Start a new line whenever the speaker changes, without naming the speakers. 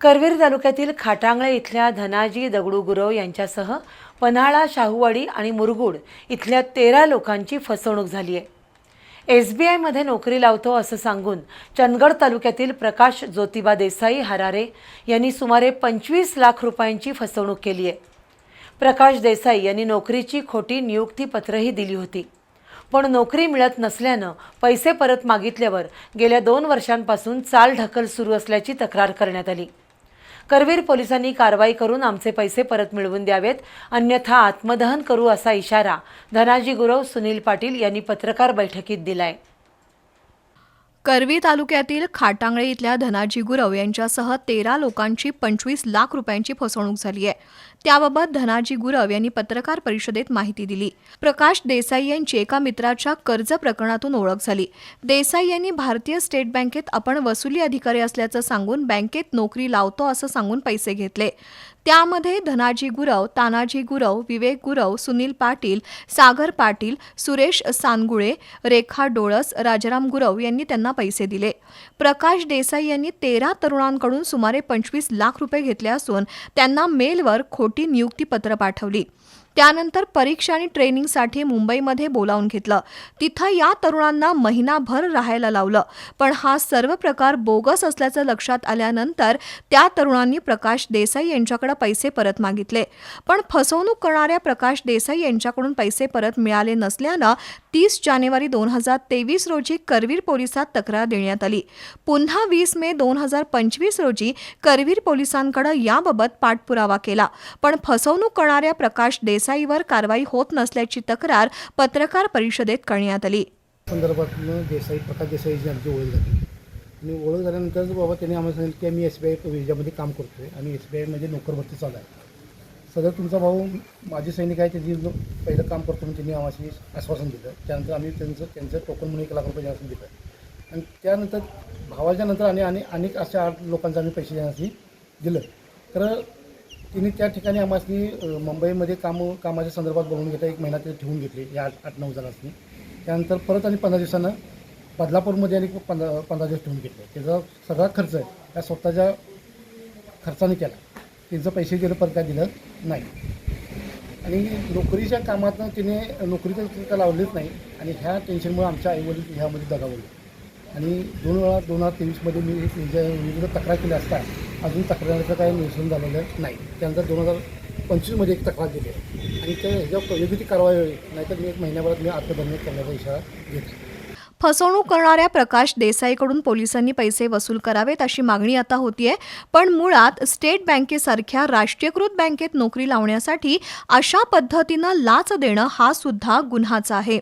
करवीर तालुक्यातील खाटांगळे इथल्या धनाजी दगडू गुरव यांच्यासह पन्हाळा शाहूवाडी आणि मुरगुड इथल्या तेरा लोकांची फसवणूक झाली आहे. एस बी आयमध्ये नोकरी लावतो असं सांगून चंदगड तालुक्यातील प्रकाश ज्योतिबा देसाई हरारे यांनी सुमारे पंचवीस लाख रुपयांची फसवणूक केली आहे. प्रकाश देसाई यांनी नोकरीची खोटी नियुक्तीपत्रही दिली होती. पण नोकरी मिळत नसल्यानं पैसे परत मागितल्यावर गेल्या दोन वर्षांपासून चाल ढकल सुरू असल्याची तक्रार करण्यात आली. करवीर पोलिसांनी कारवाई करून आमचे पैसे परत मिळवून द्यावेत. अन्यथा आत्मदहन करू असा इशारा धनाजी गुरव सुनील पाटील यांनी पत्रकार बैठकीत दिलाय.
करवी तालुक्यातील खाटांगळे इथल्या धनाजी गुरव यांच्यासह तेरा लोकांची पंचवीस लाख रुपयांची फसवणूक झाली आहे. त्याबाबत धनाजी गुरव यांनी पत्रकार परिषदेत माहिती दिली. प्रकाश देसाई यांची एका मित्राच्या कर्ज प्रकरणातून ओळख झाली. देसाई यांनी भारतीय स्टेट बँकेत आपण वसुली अधिकारी असल्याचं सांगून बँकेत नोकरी लावतो असं सांगून पैसे घेतले. त्यामध्ये धनाजी गुरव तानाजी गुरव विवेक गुरव सुनील पाटील सागर पाटील सुरेश सानगुळे रेखा डोळस राजाराम गुरव यांनी त्यांना पैसे दिले. प्रकाश देसाई यांनी तेरा तरुणांकडून सुमारे पंचवीस लाख रुपये घेतले असून त्यांना मेलवर खोटी नियुक्तीपत्र पाठवली. त्यानंतर परीक्षा आणि ट्रेनिंगसाठी मुंबईमध्ये बोलावून घेतलं. तिथं या तरुणांना महिनाभर राहायला लावलं. पण हा सर्व प्रकार बोगस असल्याचं लक्षात आल्यानंतर त्या तरुणांनी प्रकाश देसाई यांच्याकडे पैसे परत मागितले. पण फसवणूक करणाऱ्या प्रकाश देसाई यांच्याकडून पैसे परत मिळाले नसल्यानं तीस जानेवारी दोन हजार तेवीस रोजी करवीर पोलिसात तक्रार देण्यात आली. पुन्हा वीस मे दोन हजार पंचवीस रोजी करवीर पोलिसांकडे याबाबत पाठपुरावा केला. पण फसवणूक करणाऱ्या प्रकाश देसाई देसाईवर कारवाई होत नसल्याची तक्रार पत्रकार परिषदेत करण्यात आली.
संदर्भातनं देसाई प्रकाश देसाई आमची ओळख झाली. आणि ओळख झाल्यानंतर बाबा त्यांनी आम्हाला सांगितलं की आम्ही एस बी आय विजामध्ये काम करतो आहे आणि एस बी आयमध्ये नोकर भरती चालू आहे. सगळं तुमचा भाऊ माझे सैनिक आहे त्याची पहिलं काम करतो म्हणून त्यांनी आम्हाला आश्वासन दिलं. त्यानंतर आम्ही त्यांचं त्यांचं टोकन म्हणून एक लाख रुपये आश्वासन दिलं आणि त्यानंतर भावाच्या नंतर आणि अनेक अशा आठ लोकांचं आम्ही पैसे देण्यासाठी दिलं. तर तिने त्या ठिकाणी आम्हाला मुंबईमध्ये काम कामाच्या संदर्भात बोलवून घेता एक महिना ते ठेवून घेतले या आठ आठ नऊ जणांनी त्यानंतर परत आणि पंधरा दिवसानं बदलापूरमध्ये आणि पंधरा पंधरा दिवस ठेवून घेतले. त्याचा सगळा खर्च त्या स्वतःच्या खर्चाने केला. त्यांचं पैसे दिलं परत काय दिलं नाही. आणि नोकरीच्या कामातनं तिने नोकरी तर तिला लावलीच नाही आणि ह्या टेन्शनमुळे आमच्या आईवडील ह्यामध्ये दगावले. आणि दोन वेळा दोन हजार तेवीसमध्ये मी त्यांच्या विरुद्ध तक्रार केली असता अजून तक्रारीचं काही निरसन झालेलं नाही. त्यानंतर दोन हजार पंचवीसमध्ये एक तक्रार दिली. आहे आणि त्या ह्याच्यावर योग्य ती कारवाई होईल. नाहीतर मी एक महिन्याभरात मी आत्मदंड करण्याचा इशारा घेतला
फसवणूक करणाऱ्या प्रकाश देसाईकडून पोलिसांनी पैसे वसूल करावेत अशी मागणी आता होतीये. पण मुळात स्टेट बँकेसारख्या राष्ट्रीयकृत बँकेत नोकरी लावण्यासाठी अशा पद्धतीनं लाच देणं हा सुद्धा गुन्हाचा आहे.